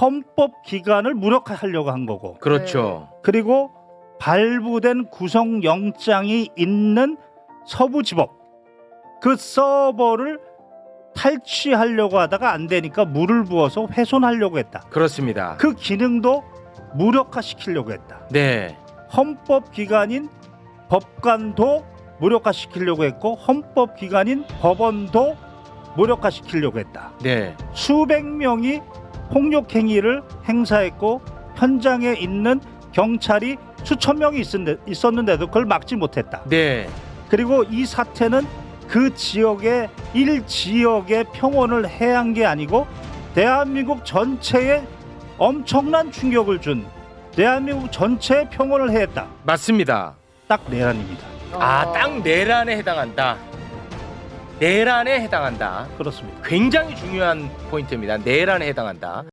헌법 기관을 무력화하려고 한 거고 그렇죠. 그리고 발부된 구속 영장이 있는 서부지법 그 서버를 탈취하려고 하다가 안 되니까 물을 부어서 훼손하려고 했다. 그렇습니다. 그 기능도 무력화시키려고 했다. 네. 헌법 기관인 법관도 무력화시키려고 했고 헌법 기관인 법원도 무력화시키려고 했다. 네. 수백 명이 폭력 행위를 행사했고 현장에 있는 경찰이 수천 명이 있었는데- 있었는데도 그걸 막지 못했다. 네. 그리고 이 사태는 그 지역의 일 지역의 평온을 해한 게 아니고 대한민국 전체에 엄청난 충격을 준 대한민국 전체의 평온을 해했다. 맞습니다. 딱 내란입니다. 아, 딱 내란에 해당한다. 내란에 해당한다. 그렇습니다. 굉장히 중요한 포인트입니다. 내란에 해당한다.